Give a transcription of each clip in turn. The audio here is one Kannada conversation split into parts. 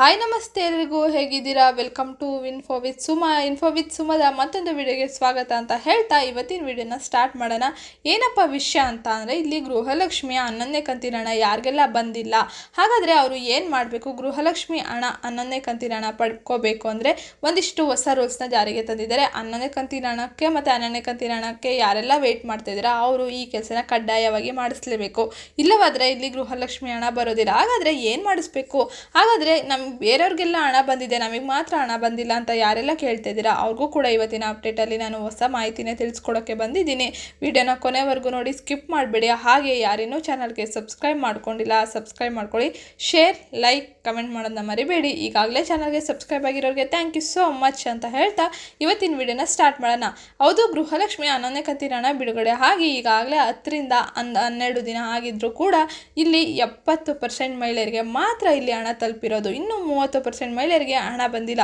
ಹಾಯ್ ನಮಸ್ತೆ ಎಲ್ರಿಗೂ. ಹೇಗಿದ್ದೀರಾ? Welcome to info with Suma info with ಸುಮದ ಮತ್ತೊಂದು ವಿಡಿಯೋಗೆ ಸ್ವಾಗತ ಅಂತ ಹೇಳ್ತಾ ಇವತ್ತಿನ ವಿಡಿಯೋನ ಸ್ಟಾರ್ಟ್ ಮಾಡೋಣ. ಏನಪ್ಪ ವಿಷಯ ಅಂತ ಅಂದರೆ, ಇಲ್ಲಿ ಗೃಹಲಕ್ಷ್ಮಿಯ ಹನ್ನೊಂದನೇ ಕಂತಿನ ಹಣ ಯಾರಿಗೆಲ್ಲ ಬಂದಿಲ್ಲ. ಹಾಗಾದರೆ ಅವರು ಏನು ಮಾಡಬೇಕು? ಗೃಹಲಕ್ಷ್ಮಿ ಹಣ ಹನ್ನೊಂದನೇ ಕಂತಿನ ಹಣ ಪಡ್ಕೋಬೇಕು ಅಂದರೆ ಒಂದಿಷ್ಟು ಹೊಸ ರೂಲ್ಸ್ನ ಜಾರಿಗೆ ತಂದಿದ್ದಾರೆ. ಹನ್ನೊಂದನೇ ಕಂತಿನ ಹಣಕ್ಕೆ ಮತ್ತು ಹನ್ನೊಂದನೇ ಕಂತಿನ ಹಣಕ್ಕೆ ಯಾರೆಲ್ಲ ವೆಯ್ಟ್ ಮಾಡ್ತಾ ಇದ್ದೀರಾ, ಅವರು ಈ ಕೆಲಸನ ಕಡ್ಡಾಯವಾಗಿ ಮಾಡಿಸ್ಲೇಬೇಕು. ಇಲ್ಲವಾದರೆ ಇಲ್ಲಿ ಗೃಹಲಕ್ಷ್ಮಿ ಹಣ ಬರೋದಿಲ್ಲ. ಹಾಗಾದರೆ ಏನು ಮಾಡಿಸ್ಬೇಕು? ಹಾಗಾದರೆ ನಮ್ಮ ಬೇರೆಯವ್ರಿಗೆಲ್ಲ ಹಣ ಬಂದಿದೆ, ನಮಗೆ ಮಾತ್ರ ಹಣ ಬಂದಿಲ್ಲ ಅಂತ ಯಾರೆಲ್ಲ ಕೇಳ್ತಾ ಇದ್ದೀರಾ? ಅವ್ರಿಗೂ ಕೂಡ ಇವತ್ತಿನ ಅಪ್ಡೇಟಲ್ಲಿ ನಾನು ಹೊಸ ಮಾಹಿತಿನೇ ತಿಳಿಸ್ಕೊಡೋಕ್ಕೆ ಬಂದಿದ್ದೀನಿ. ವಿಡಿಯೋನ ಕೊನೆವರೆಗೂ ನೋಡಿ, ಸ್ಕಿಪ್ ಮಾಡಬೇಡಿ. ಹಾಗೆ ಯಾರೇನೂ ಚಾನಲ್ಗೆ ಸಬ್ಸ್ಕ್ರೈಬ್ ಮಾಡ್ಕೊಂಡಿಲ್ಲ, ಸಬ್ಸ್ಕ್ರೈಬ್ ಮಾಡ್ಕೊಳ್ಳಿ. ಶೇರ್, ಲೈಕ್, ಕಮೆಂಟ್ ಮಾಡೋದನ್ನ ಮರಿಬೇಡಿ. ಈಗಾಗಲೇ ಚಾನಲ್ಗೆ ಸಬ್ಸ್ಕ್ರೈಬ್ ಆಗಿರೋರಿಗೆ ಥ್ಯಾಂಕ್ ಯು ಸೋ ಮಚ್ ಅಂತ ಹೇಳ್ತಾ ಇವತ್ತಿನ ವಿಡಿಯೋನ ಸ್ಟಾರ್ಟ್ ಮಾಡೋಣ. ಹೌದು, ಗೃಹಲಕ್ಷ್ಮಿ ಹನ್ನೊಂದನೇ ಕಂತಿನ ಹಣ ಬಿಡುಗಡೆ. ಹಾಗೆ ಈಗಾಗಲೇ ಹತ್ತರಿಂದ ಅಂದ್ ಹನ್ನೆರಡು ದಿನ ಆಗಿದ್ದರೂ ಕೂಡ ಇಲ್ಲಿ ಎಪ್ಪತ್ತು ಪರ್ಸೆಂಟ್ ಮಹಿಳೆಯರಿಗೆ ಮಾತ್ರ ಇಲ್ಲಿ ಹಣ ತಲುಪಿರೋದು. ಇನ್ನು ಮೂವತ್ತು ಪರ್ಸೆಂಟ್ ಮಹಿಳೆಯರಿಗೆ ಹಣ ಬಂದಿಲ್ಲ.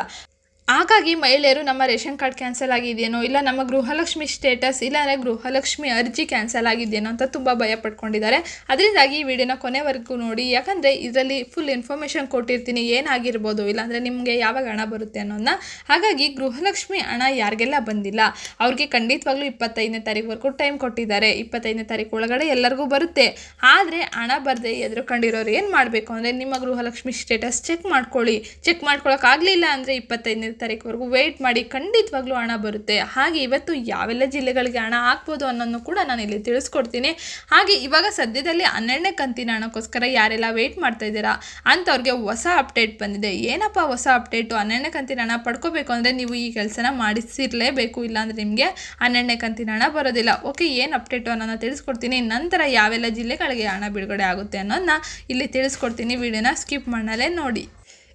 ಹಾಗಾಗಿ ಮಹಿಳೆಯರು ನಮ್ಮ ರೇಷನ್ ಕಾರ್ಡ್ ಕ್ಯಾನ್ಸಲ್ ಆಗಿದೆಯೇನೋ, ಇಲ್ಲ ನಮ್ಮ ಗೃಹಲಕ್ಷ್ಮಿ ಸ್ಟೇಟಸ್ ಇಲ್ಲಾಂದರೆ ಗೃಹಲಕ್ಷ್ಮಿ ಅರ್ಜಿ ಕ್ಯಾನ್ಸಲ್ ಆಗಿದೆಯೇನೋ ಅಂತ ತುಂಬ ಭಯ ಪಡ್ಕೊಂಡಿದ್ದಾರೆ ಅದರಿಂದಾಗಿ ಈ ವಿಡಿಯೋನ ಕೊನೆವರೆಗೂ ನೋಡಿ, ಯಾಕಂದರೆ ಇದರಲ್ಲಿ ಫುಲ್ ಇನ್ಫಾರ್ಮೇಷನ್ ಕೊಟ್ಟಿರ್ತೀನಿ, ಏನಾಗಿರ್ಬೋದು ಇಲ್ಲಾಂದರೆ ನಿಮಗೆ ಯಾವಾಗ ಹಣ ಬರುತ್ತೆ ಅನ್ನೋದನ್ನ. ಹಾಗಾಗಿ ಗೃಹಲಕ್ಷ್ಮಿ ಹಣ ಯಾರಿಗೆಲ್ಲ ಬಂದಿಲ್ಲ, ಅವ್ರಿಗೆ ಖಂಡಿತವಾಗ್ಲೂ ಇಪ್ಪತ್ತೈದನೇ ತಾರೀಕುವರೆಗೂ ಟೈಮ್ ಕೊಟ್ಟಿದ್ದಾರೆ. ಇಪ್ಪತ್ತೈದನೇ ತಾರೀಕು ಒಳಗಡೆ ಎಲ್ಲರಿಗೂ ಬರುತ್ತೆ. ಆದರೆ ಹಣ ಬರದೆ ಎದುರು ಕಂಡಿರೋರು ಏನು ಮಾಡಬೇಕು ಅಂದರೆ, ನಿಮ್ಮ ಗೃಹಲಕ್ಷ್ಮಿ ಸ್ಟೇಟಸ್ ಚೆಕ್ ಮಾಡ್ಕೊಳ್ಳಿ. ಚೆಕ್ ಮಾಡ್ಕೊಳ್ಳೋಕ್ಕಾಗಲಿಲ್ಲ ಅಂದರೆ ಇಪ್ಪತ್ತೈದನೇ ತಾರೀಕುವರೆಗೂ ವೆಯ್ಟ್ ಮಾಡಿ ಖಂಡಿತವಾಗ್ಲೂ ಹಣ ಬರುತ್ತೆ. ಹಾಗೆ ಇವತ್ತು ಯಾವೆಲ್ಲ ಜಿಲ್ಲೆಗಳಿಗೆ ಹಣ ಹಾಕ್ಬೋದು ಅನ್ನೋದನ್ನು ಕೂಡ ನಾನು ಇಲ್ಲಿ ತಿಳಿಸ್ಕೊಡ್ತೀನಿ. ಹಾಗೆ ಇವಾಗ ಸದ್ಯದಲ್ಲಿ ಹನ್ನೆರಡನೇ ಕಂತಿನ ಹಣಕ್ಕೋಸ್ಕರ ಯಾರೆಲ್ಲ ವೆಯ್ಟ್ ಮಾಡ್ತಾ ಇದ್ದೀರಾ ಅಂಥವ್ರಿಗೆ ಹೊಸ ಅಪ್ಡೇಟ್ ಬಂದಿದೆ. ಏನಪ್ಪ ಹೊಸ ಅಪ್ಡೇಟು ಹನ್ನೆರಡನೇ ಕಂತಿನ ಹಣ ಪಡ್ಕೋಬೇಕು ಅಂದರೆ ನೀವು ಈ ಕೆಲಸನ ಮಾಡಿಸಿರಲೇಬೇಕು, ಇಲ್ಲಾಂದರೆ ನಿಮಗೆ ಹನ್ನೆರಡನೇ ಕಂತಿನ ಹಣ ಬರೋದಿಲ್ಲ. ಓಕೆ ಏನು ಅಪ್ಡೇಟು ಅನ್ನೋದನ್ನ ತಿಳಿಸ್ಕೊಡ್ತೀನಿ. ನಂತರ ಯಾವೆಲ್ಲ ಜಿಲ್ಲೆಗಳಿಗೆ ಹಣ ಬಿಡುಗಡೆ ಆಗುತ್ತೆ ಅನ್ನೋದನ್ನ ಇಲ್ಲಿ ತಿಳಿಸ್ಕೊಡ್ತೀನಿ. ವಿಡಿಯೋನ ಸ್ಕಿಪ್ ಮಾಡಲೇ ನೋಡಿ.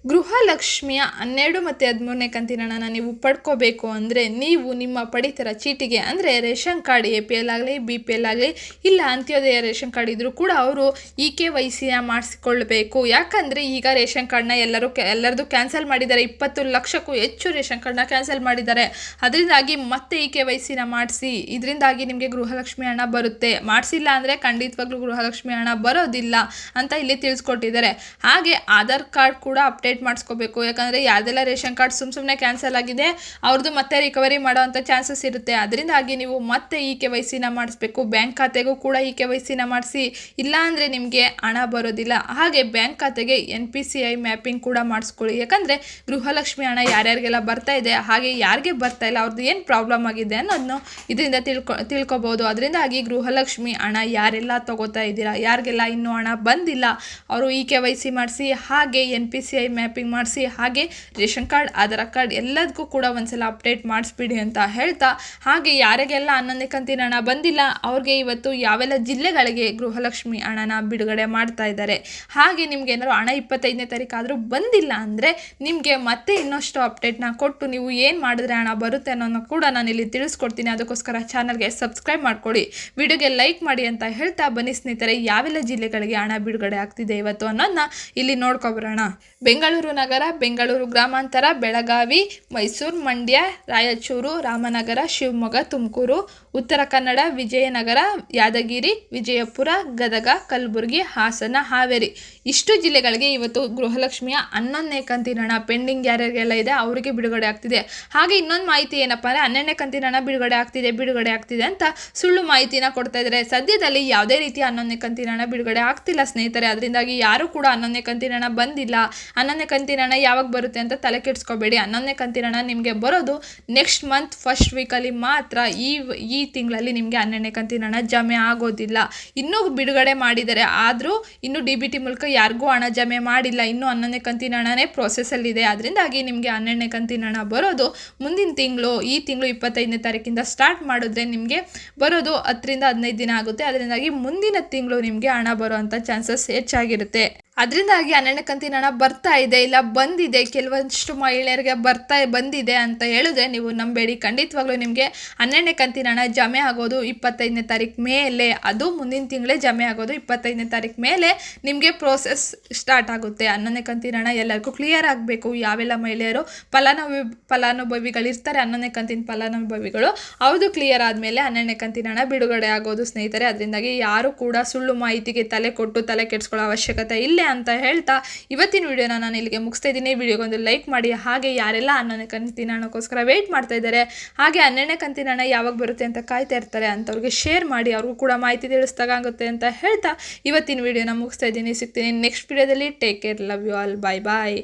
ಗೃಹಲಕ್ಷ್ಮಿಯ ಹನ್ನೆರಡು ಮತ್ತು ಹದಿಮೂರನೇ ಕಂತಿನ ಹಣನ ನೀವು ಪಡ್ಕೋಬೇಕು ಅಂದರೆ ನೀವು ನಿಮ್ಮ ಪಡಿತರ ಚೀಟಿಗೆ, ಅಂದರೆ ration card A P L ಆಗಲಿ, ಬಿ ಪಿ ಎಲ್ ಆಗಲಿ, ಇಲ್ಲ ಅಂತ್ಯೋದಯ ರೇಷನ್ ಕಾರ್ಡ್ ಇದ್ದರೂ ಕೂಡ ಅವರು ಇ ಕೆ ವೈ ಸಿನ ಮಾಡಿಸಿಕೊಳ್ಬೇಕು ಯಾಕಂದರೆ ಈಗ ರೇಷನ್ ಕಾರ್ಡ್ನ ಎಲ್ಲರೂ ಕ್ಯಾ ಎಲ್ಲರದು ಕ್ಯಾನ್ಸಲ್ ಮಾಡಿದ್ದಾರೆ. ಇಪ್ಪತ್ತು ಲಕ್ಷಕ್ಕೂ ಹೆಚ್ಚು ರೇಷನ್ ಕಾರ್ಡ್ನ ಕ್ಯಾನ್ಸಲ್ ಮಾಡಿದ್ದಾರೆ. ಅದರಿಂದಾಗಿ ಮತ್ತೆ ಇ ಕೆ ವೈ ಸಿನ ಮಾಡಿಸಿ, ಇದರಿಂದಾಗಿ ನಿಮಗೆ ಗೃಹಲಕ್ಷ್ಮಿ ಹಣ ಬರುತ್ತೆ. ಮಾಡಿಸಿಲ್ಲ ಅಂದರೆ ಖಂಡಿತವಾಗ್ಲೂ ಗೃಹಲಕ್ಷ್ಮಿ ಹಣ ಬರೋದಿಲ್ಲ ಅಂತ ಇಲ್ಲಿ ತಿಳಿಸ್ಕೊಟ್ಟಿದ್ದಾರೆ. ಹಾಗೆ ಆಧಾರ್ ಕಾರ್ಡ್ ಕೂಡ ಅಪ್ಡೇಟ್ ಮಾಡಿಸ್ಕೋಬೇಕು. ಯಾಕಂದರೆ ಯಾವ್ದೆಲ್ಲ ರೇಷನ್ ಕಾರ್ಡ್ ಸುಮ್ಮ ಸುಮ್ಮನೆ ಕ್ಯಾನ್ಸಲ್ ಆಗಿದೆ ಅವ್ರದ್ದು ಮತ್ತೆ ರಿಕವರಿ ಮಾಡೋವಂಥ ಚಾನ್ಸಸ್ ಇರುತ್ತೆ. ಅದರಿಂದಾಗಿ ನೀವು ಮತ್ತೆ ಇ ಕೆ ವೈ ಸಿನ ಮಾಡಿಸ್ಬೇಕು. ಬ್ಯಾಂಕ್ ಖಾತೆಗೂ ಕೂಡ ಇ ಕೆ ವೈ ಸಿನ ಮಾಡಿಸಿ. ಇಲ್ಲಾಂದರೆ ನಿಮಗೆ ಹಣ ಬರೋದಿಲ್ಲ. ಹಾಗೆ ಬ್ಯಾಂಕ್ ಖಾತೆಗೆ N P C I mapping ಕೂಡ ಮಾಡಿಸ್ಕೊಳ್ಳಿ. ಯಾಕಂದರೆ ಗೃಹಲಕ್ಷ್ಮಿ ಹಣ ಯಾರ್ಯಾರಿಗೆಲ್ಲ ಬರ್ತಾ ಇದೆ, ಹಾಗೆ ಯಾರಿಗೆ ಬರ್ತಾ ಇಲ್ಲ ಅವ್ರದ್ದು ಏನು ಪ್ರಾಬ್ಲಮ್ ಆಗಿದೆ ಅನ್ನೋದನ್ನು ಇದರಿಂದ ತಿಳ್ಕೊ, ತಿಳ್ಕೊಬೋದು. ಅದರಿಂದಾಗಿ ಗೃಹಲಕ್ಷ್ಮಿ ಹಣ ಯಾರೆಲ್ಲ ತಗೋತಾ ಇದ್ದೀರಾ, ಯಾರಿಗೆಲ್ಲ ಇನ್ನೂ ಹಣ ಬಂದಿಲ್ಲ, ಅವರು ಇ ಕೆ ವೈ ಸಿ ಮಾಡಿಸಿ, ಹಾಗೆ N P C I mapping ಮಾಡಿಸಿ. ಹಾಗೆ ರೇಷನ್ ಕಾರ್ಡ್, ಆಧಾರ್ ಕಾರ್ಡ್ ಎಲ್ಲದಕ್ಕೂ ಕೂಡ ಒಂದ್ಸಲ ಅಪ್ಡೇಟ್ ಮಾಡಿಸ್ಬಿಡಿ ಅಂತ ಹೇಳ್ತಾ. ಹಾಗೆ ಯಾರಿಗೆಲ್ಲ ಹನ್ನೊಂದನೇ ಕಂತಿನ ಹಣ ಬಂದಿಲ್ಲ, ಅವ್ರಿಗೆ ಇವತ್ತು ಯಾವೆಲ್ಲ ಜಿಲ್ಲೆಗಳಿಗೆ ಗೃಹಲಕ್ಷ್ಮಿ ಹಣನ ಬಿಡುಗಡೆ ಮಾಡ್ತಾ ಇದ್ದಾರೆ. ಹಾಗೆ ನಿಮ್ಗೆ ಏನಾದ್ರು ಹಣ ಇಪ್ಪತ್ತೈದನೇ ತಾರೀಕು ಆದರೂ ಬಂದಿಲ್ಲ ಅಂದರೆ ನಿಮಗೆ ಮತ್ತೆ ಇನ್ನಷ್ಟು ಅಪ್ಡೇಟ್ನ ಕೊಟ್ಟು ನೀವು ಏನು ಮಾಡಿದ್ರೆ ಹಣ ಬರುತ್ತೆ ಅನ್ನೋದನ್ನ ಕೂಡ ನಾನು ಇಲ್ಲಿ ತಿಳಿಸ್ಕೊಡ್ತೀನಿ. ಅದಕ್ಕೋಸ್ಕರ ಚಾನಲ್ಗೆ ಸಬ್ಸ್ಕ್ರೈಬ್ ಮಾಡ್ಕೊಳ್ಳಿ. ವಿಡಿಯೋಗೆ ಲೈಕ್ ಮಾಡಿ ಅಂತ ಹೇಳ್ತಾ. ಬನ್ನಿ ಸ್ನೇಹಿತರೆ, ಯಾವೆಲ್ಲ ಜಿಲ್ಲೆಗಳಿಗೆ ಹಣ ಬಿಡುಗಡೆ ಆಗ್ತಿದೆ ಇವತ್ತು ಅನ್ನೋದನ್ನ ಇಲ್ಲಿ ನೋಡ್ಕೊಬರೋಣ ಬೆಂಗಳೂರು ನಗರ, ಬೆಂಗಳೂರು ಗ್ರಾಮಾಂತರ, ಬೆಳಗಾವಿ, ಮೈಸೂರು, ಮಂಡ್ಯ, ರಾಯಚೂರು, ರಾಮನಗರ, ಶಿವಮೊಗ್ಗ, ತುಮಕೂರು, ಉತ್ತರ ಕನ್ನಡ, ವಿಜಯನಗರ, ಯಾದಗಿರಿ, ವಿಜಯಪುರ, ಗದಗ, ಕಲಬುರಗಿ, ಹಾಸನ, ಹಾವೇರಿ. ಇಷ್ಟು ಜಿಲ್ಲೆಗಳಿಗೆ ಇವತ್ತು ಗೃಹಲಕ್ಷ್ಮಿಯ ಹನ್ನೊಂದನೇ ಕಂತಿನ ಹಣ ಪೆಂಡಿಂಗ್ ಯಾರ್ಯಾರಿಗೆಲ್ಲ ಇದೆ ಅವರಿಗೆ ಬಿಡುಗಡೆ ಆಗ್ತಿದೆ. ಹಾಗೆ ಇನ್ನೊಂದು ಮಾಹಿತಿ ಏನಪ್ಪ ಅಂದರೆ ಹನ್ನೆರಡನೇ ಕಂತಿನ ಹಣ ಬಿಡುಗಡೆ ಆಗ್ತಿದೆ ಬಿಡುಗಡೆ ಆಗ್ತಿದೆ ಅಂತ ಸುಳ್ಳು ಮಾಹಿತಿನ ಕೊಡ್ತಾ ಇದ್ದಾರೆ. ಸದ್ಯದಲ್ಲಿ ಯಾವುದೇ ರೀತಿ ಹನ್ನೊಂದನೇ ಕಂತಿನ ಹಣ ಬಿಡುಗಡೆ ಆಗ್ತಿಲ್ಲ ಸ್ನೇಹಿತರೆ. ಅದರಿಂದಾಗಿ ಯಾರೂ ಕೂಡ ಹನ್ನೊಂದನೇ ಕಂತಿನ ಹಣ ಬಂದಿಲ್ಲ. ಹನ್ನೊಂದನೇ ಕಂತಿನ ಹಣ ಯಾವಾಗ ಬರುತ್ತೆ ಅಂತ ತಲೆ ಕೆಡಿಸ್ಕೋಬೇಡಿ. ಹನ್ನೊಂದನೇ ಕಂತಿನ ಹಣ ನಿಮಗೆ ಬರೋದು ನೆಕ್ಸ್ಟ್ ಮಂತ್ ಫಸ್ಟ್ ವೀಕಲ್ಲಿ ಮಾತ್ರ. ಈ ಈ ತಿಂಗಳಲ್ಲಿ ನಿಮಗೆ ಹನ್ನೆರಡನೇ ಕಂತಿನ ಹಣ ಜಮೆ ಆಗೋದಿಲ್ಲ. ಇನ್ನೂ ಬಿಡುಗಡೆ ಮಾಡಿದ್ದಾರೆ. ಆದರೂ ಇನ್ನೂ ಡಿ ಬಿ ಟಿ ಮೂಲಕ ಯಾರಿಗೂ ಹಣ ಜಮೆ ಮಾಡಿಲ್ಲ. ಇನ್ನೂ ಹನ್ನೊಂದನೇ ಕಂತಿನ ಹಣನೇ ಪ್ರೊಸೆಸಲ್ಲಿದೆ ಅದರಿಂದಾಗಿ ನಿಮಗೆ ಹನ್ನೆರಡನೇ ಕಂತಿನ ಹಣ ಬರೋದು ಮುಂದಿನ ತಿಂಗಳು, ಈ ತಿಂಗಳು ಇಪ್ಪತ್ತೈದನೇ ತಾರೀಕಿಂದ ಸ್ಟಾರ್ಟ್ ಮಾಡಿದ್ರೆ ನಿಮಗೆ ಬರೋದು ಹತ್ತರಿಂದ ಹದಿನೈದು ದಿನ ಆಗುತ್ತೆ. ಅದರಿಂದಾಗಿ ಮುಂದಿನ ತಿಂಗಳು ನಿಮಗೆ ಹಣ ಬರುವಂಥ ಚಾನ್ಸಸ್ ಹೆಚ್ಚಾಗಿರುತ್ತೆ. ಅದರಿಂದಾಗಿ ಹನ್ನೆರಡನೇ ಕಂತಿನ ಹಣ ಬರ್ತಾ ಇದೆ, ಇಲ್ಲ ಬಂದಿದೆ, ಕೆಲವೊಂದಿಷ್ಟು ಮಹಿಳೆಯರಿಗೆ ಬರ್ತಾ ಬಂದಿದೆ ಅಂತ ಹೇಳಿದ್ರೆ ನೀವು ನಂಬೇಡಿ. ಖಂಡಿತವಾಗ್ಲೂ ನಿಮಗೆ ಹನ್ನೆರಡನೇ ಕಂತಿನ ಜಮೆ ಆಗೋದು ಇಪ್ಪತ್ತೈದನೇ ತಾರೀಕು ಮೇಲೆ, ಅದು ಮುಂದಿನ ತಿಂಗಳೇ ಜಮೆ ಆಗೋದು ಇಪ್ಪತ್ತೈದನೇ ತಾರೀಕು ಮೇಲೆ ನಿಮಗೆ ಪ್ರೋಸೆಸ್ ಸ್ಟಾರ್ಟ್ ಆಗುತ್ತೆ. ಹನ್ನೊಂದನೇ ಕಂತಿನ ಎಲ್ಲರಿಗೂ ಕ್ಲಿಯರ್ ಆಗಬೇಕು. ಯಾವೆಲ್ಲ ಮಹಿಳೆಯರು ಫಲಾನುಭವಿ ಫಲಾನುಭವಿಗಳಿರ್ತಾರೆ ಹನ್ನೊಂದನೇ ಕಂತಿನ ಫಲಾನುಭವಿಗಳು ಅವ್ರದ್ದು ಕ್ಲಿಯರ್ ಆದಮೇಲೆ ಹನ್ನೆರಡನೇ ಕಂತಿನ ಹಣ ಬಿಡುಗಡೆ ಆಗೋದು ಸ್ನೇಹಿತರೆ. ಅದರಿಂದಾಗಿ ಯಾರು ಕೂಡ ಸುಳ್ಳು ಮಾಹಿತಿಗೆ ತಲೆ ಕೊಟ್ಟು ತಲೆ ಕೆಡಿಸ್ಕೊಳ್ಳೋ ಅವಶ್ಯಕತೆ ಇಲ್ಲ ಅಂತ ಹೇಳ್ತಾ ಇವತ್ತಿನ ವಿಡಿಯೋನ ನಾನು ಇಲ್ಲಿಗೆ ಮುಗಿಸ್ತಾ ಇದ್ದೀನಿ. ವಿಡಿಯೋಗೊಂದು ಲೈಕ್ ಮಾಡಿ, ಹಾಗೆ ಯಾರೆಲ್ಲ ಹನ್ನೊಂದನೇ ಕಂತಿನ ಹಣಕ್ಕೋಸ್ಕರ ವೆಯ್ಟ್ ಮಾಡ್ತಾ ಇದ್ದಾರೆ, ಹಾಗೆ ಹನ್ನೆರಡನೇ ಕಂತಿನ ಹಣ ಯಾವಾಗ ಬರುತ್ತೆ ಅಂತ ಕಾಯ್ತಾ ಇರ್ತಾರೆ ಅಂಥವ್ರಿಗೆ ಶೇರ್ ಮಾಡಿ, ಅವ್ರಿಗೂ ಕೂಡ ಮಾಹಿತಿ ತಿಳಿಸ್ದಾಗುತ್ತೆ ಅಂತ ಹೇಳ್ತಾ ಇವತ್ತಿನ ವಿಡಿಯೋನ ಮುಗಿಸ್ತಾ ಇದ್ದೀನಿ. ಸಿಗ್ತೀನಿ ನೆಕ್ಸ್ಟ್ ವಿಡಿಯೋದಲ್ಲಿ. Take care love you all bye bye